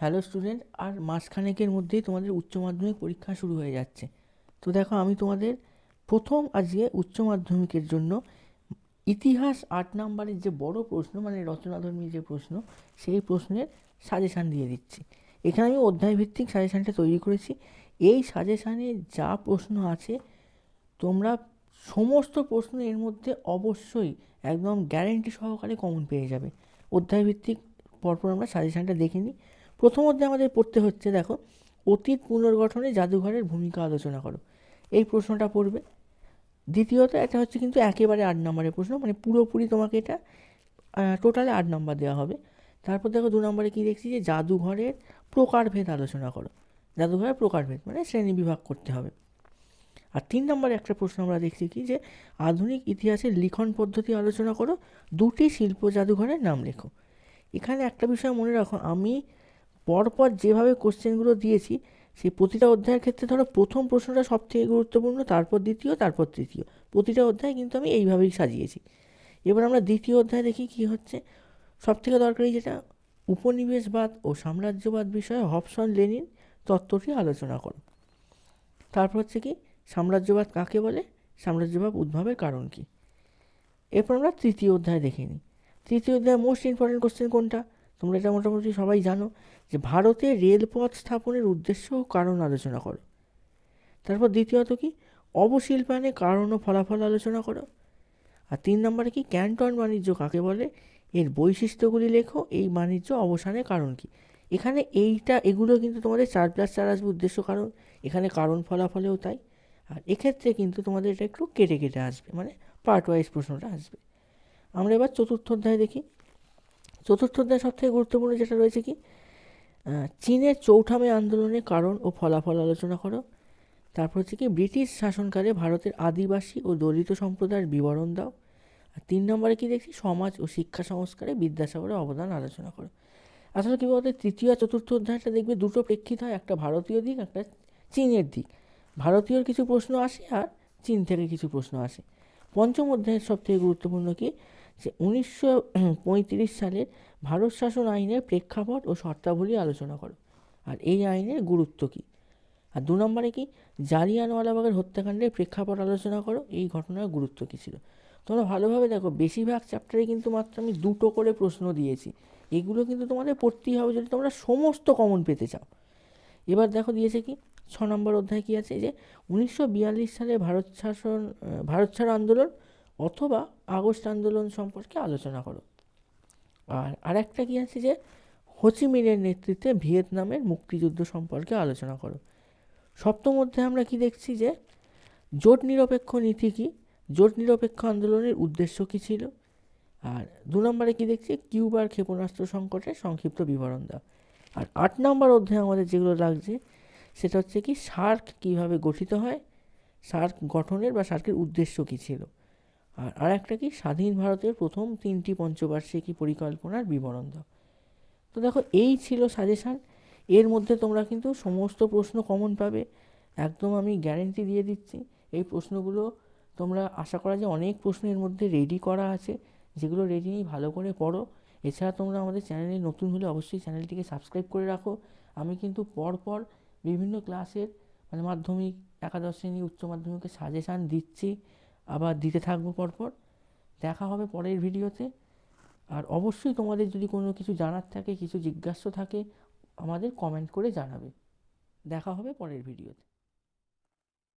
Hello student আর মাসখানেকের মধ্যেই তোমাদের উচ্চ মাধ্যমিক পরীক্ষা শুরু হয়ে যাচ্ছে। তো দেখো, আমি তোমাদের প্রথম আজকে উচ্চ মাধ্যমিকের জন্য ইতিহাস আট নাম্বারের যে বড় প্রশ্ন মানে রচনাধর্মী যে প্রশ্ন, সেই প্রশ্নের সাজেশান দিয়ে দিচ্ছি। এখানে আমি অধ্যায়ভিত্তিক সাজেশানটা তৈরি করেছি। এই সাজেশানে যা প্রশ্ন আছে, তোমরা সমস্ত প্রশ্ন এর মধ্যে অবশ্যই একদম গ্যারেন্টি সহকারে কমন পেয়ে যাবে। অধ্যায়ভিত্তিক পরপর আমরা সাজেশানটা দেখে নিই। প্রথম অধ্যায় আমাদের পড়তে হচ্ছে, দেখো, অতীত পুনর্গঠনে জাদুঘরের ভূমিকা আলোচনা করো। এই প্রশ্নটা পড়বে। দ্বিতীয়ত, এটা হচ্ছে কিন্তু একেবারে আট নম্বরের প্রশ্ন মানে পুরোপুরি তোমাকে এটা টোটালে আট নম্বর দেওয়া হবে। তারপর দেখো, দু নম্বরে কী দেখছি যে জাদুঘরের প্রকারভেদ আলোচনা করো। জাদুঘরের প্রকারভেদ মানে শ্রেণি বিভাগ করতে হবে। আর তিন নম্বরে একটা প্রশ্ন আমরা দেখছি কি যে, আধুনিক ইতিহাসের লিখন পদ্ধতি আলোচনা করো, দুটি শিল্প জাদুঘরের নাম লেখো। এখানে একটা বিষয় মনে রাখো, আমি পরপর যেভাবে কোশ্চেনগুলো দিয়েছি, সেই প্রতিটা অধ্যায়ের ক্ষেত্রে ধরো প্রথম প্রশ্নটা সব থেকে গুরুত্বপূর্ণ, তারপর দ্বিতীয়, তারপর তৃতীয়। প্রতিটা অধ্যায় কিন্তু আমি এইভাবেই সাজিয়েছি। এবার আমরা দ্বিতীয় অধ্যায় দেখি কি হচ্ছে। সব থেকে দরকারি যেটা, উপনিবেশবাদ ও সাম্রাজ্যবাদ বিষয়ে হবসন লেনিন তত্ত্বটি আলোচনা করো। তারপর হচ্ছে কি, সাম্রাজ্যবাদ কাকে বলে? সাম্রাজ্যবাদ উদ্ভবের কারণ কি? এরপর আমরা তৃতীয় অধ্যায় দেখে নিই। তৃতীয় অধ্যায় মোস্ট ইম্পর্টেন্ট কোশ্চেন কোনটা? তোমরা এটা মোটামুটি সবাই জানো যে ভারতে রেলপথ স্থাপনের উদ্দেশ্য ও কারণ আলোচনা করো। তারপর দ্বিতীয়ত কি? অবশিল্পায়নে কারণ ও ফলাফল আলোচনা করো। আর তিন নম্বরে কি? ক্যান্টন বাণিজ্য কাকে বলে? এর বৈশিষ্ট্যগুলি লেখো, এই বাণিজ্য অবসানের কারণ কি? এখানে এইটা, এগুলো কিন্তু তোমাদের চার প্লাস চার আসবে উদ্দেশ্য কারণ, এখানে কারণ ফলাফলেও তাই। আর এক্ষেত্রে কিন্তু তোমাদের এটা একটু কেটে কেটে আসবে মানে পার্ট ওয়াইজ প্রশ্নটা আসবে। আমরা এবার চতুর্থ অধ্যায় দেখি। চতুর্থ অধ্যায় সবথেকে গুরুত্বপূর্ণ যেটা রয়েছে কি? চীনের চৌঠামে আন্দোলনের কারণ ও ফলাফল আলোচনা করো। তারপর হচ্ছে কি, ব্রিটিশ শাসনকালে ভারতের আদিবাসী ও দলিত সম্প্রদায়ের বিবরণ দাও। আর তিন নম্বরে কি দেখছি? সমাজ ও শিক্ষা সংস্কারে বিদ্যাসাগরের অবদান আলোচনা করো। আসলে কী বলতে, তৃতীয় আর চতুর্থ অধ্যায়টা দেখবে দুটো প্রেক্ষিত হয়, একটা ভারতীয় দিক, একটা চীনের দিক। ভারতীয়র কিছু প্রশ্ন আসে আর চীন থেকে কিছু প্রশ্ন আসে। পঞ্চম অধ্যায়ের সবথেকে গুরুত্বপূর্ণ কি? যে উনিশশো সালের ভারত শাসন আইনের প্রেক্ষাপট ও শর্তাবলী আলোচনা করো। আর এই আইনের গুরুত্ব কী? আর দু নম্বরে কি? জালিয়ানওয়ালাবাগের হত্যাকাণ্ডের প্রেক্ষাপট আলোচনা করো। এই ঘটনার গুরুত্ব কী ছিল? তোমরা ভালোভাবে দেখো, বেশিরভাগ চ্যাপ্টারে কিন্তু মাত্র আমি দুটো করে প্রশ্ন দিয়েছি। এগুলো কিন্তু তোমাদের পড়তেই হবে যদি তোমরা সমস্ত কমন পেতে চাও। এবার দেখো দিয়েছে কি? ছ নম্বর অধ্যায় কী আছে? যে উনিশশো বিয়াল্লিশ সালে ভারত শাসন, ভারত ছাড় আন্দোলন অথবা আগস্ট আন্দোলন সম্পর্কে আলোচনা করো। আর আরেকটা কী আছে যে হোচিমিনের নেতৃত্বে ভিয়েতনামের মুক্তিযুদ্ধ সম্পর্কে আলোচনা করো। সপ্তম অধ্যায়ে আমরা কি দেখছি যে, জোট নিরপেক্ষ নীতি কী? জোট নিরপেক্ষ আন্দোলনের উদ্দেশ্য কী ছিল? আর দু নম্বরে কী দেখছি? কিউবার ক্ষেপণাস্ত্র সংকটের সংক্ষিপ্ত বিবরণ দেওয়া আর আট নম্বর অধ্যায়ে আমাদের যেগুলো লাগছে, সেটা হচ্ছে কি, সার্ক কীভাবে গঠিত হয়? সার্ক গঠনের বা সার্কের উদ্দেশ্য কী ছিল? আর আর একটা কি? স্বাধীন ভারতের প্রথম তিনটি পঞ্চবার্ষিকী পরিকল্পনার বিবরণ দাও। তো দেখো, এই ছিল সাজেশান এর মধ্যে তোমরা কিন্তু সমস্ত প্রশ্ন কমন পাবে। একদম আমি গ্যারেন্টি দিয়ে দিচ্ছি। এই প্রশ্নগুলো তোমরা আশা করা যে অনেক প্রশ্ন এর মধ্যে রেডি করা আছে। যেগুলো রেডি নিয়ে ভালো করে পড়ো। এছাড়া তোমরা আমাদের চ্যানেলে নতুন হলে অবশ্যই চ্যানেলটিকে সাবস্ক্রাইব করে রাখো। আমি কিন্তু পরপর বিভিন্ন ক্লাসের মানে মাধ্যমিক, একাদশ শ্রেণি, উচ্চ মাধ্যমিকের সাজেশান দিচ্ছি। আবার দিতে থাকব পরপর। দেখা হবে পরের ভিডিওতে। আর অবশ্যই তোমাদের যদি কোনো কিছু জানার থাকে, কিছু জিজ্ঞাসা থাকে, আমাদের কমেন্ট করে জানাবে। দেখা হবে পরের ভিডিওতে।